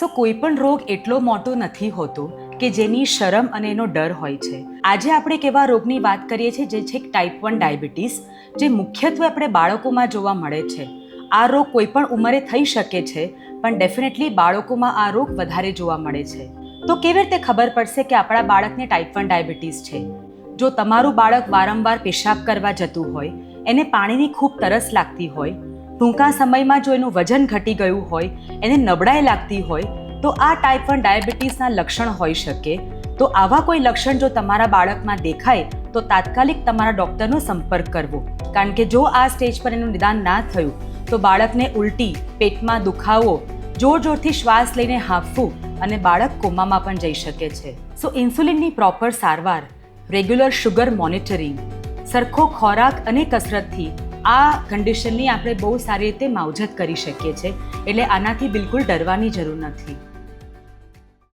સો કોઈ પણ રોગ એટલો મોટો નથી હોતો કે જેની શરમ અને એનો ડર હોય છે. આજે આપણે કેવા રોગની વાત કરીએ છીએ જે છે ટાઈપ વન ડાયાબિટીસ જે મુખ્યત્વે આપણે બાળકોમાં જોવા મળે છે. આ રોગ કોઈ પણ ઉંમરે થઈ શકે છે, પણ ડેફિનેટલી બાળકોમાં આ રોગ વધારે જોવા મળે છે. તો કેવી રીતે ખબર પડશે કે આપણા બાળકને ટાઈપ વન ડાયાબિટીસ છે? જો તમારું બાળક વારંવાર પેશાબ કરવા જતું હોય, એને પાણીની ખૂબ તરસ લાગતી હોય ટૂંકા સમયમાં જો એનું વજન ઘટી ગયું હોય, એને નબળાઈ લાગતી હોય, તો આ ટાઈપ વન ડાયાબિટીસના લક્ષણ હોઈ શકે. તો આવા કોઈ લક્ષણ જો તમારા બાળકમાં દેખાય, તો તાત્કાલિક તમારા ડૉક્ટરનો સંપર્ક કરવો. કારણ કે જો આ સ્ટેજ પર એનું નિદાન ના થયું, તો બાળકને ઉલટી, પેટમાં દુખાવો જોર જોરથી શ્વાસ લઈને હાંફવું અને બાળક કોમામાં પણ જઈ શકે છે. સો ઇન્સ્યુલિનની પ્રોપર સારવાર રેગ્યુલર શુગર મોનિટરિંગ સરખો ખોરાક અને કસરતથી આ કન્ડિશનની આપણે બહુ સારી રીતે માવજત કરી શકીએ છીએ. એટલે આનાથી બિલકુલ ડરવાની જરૂર નથી.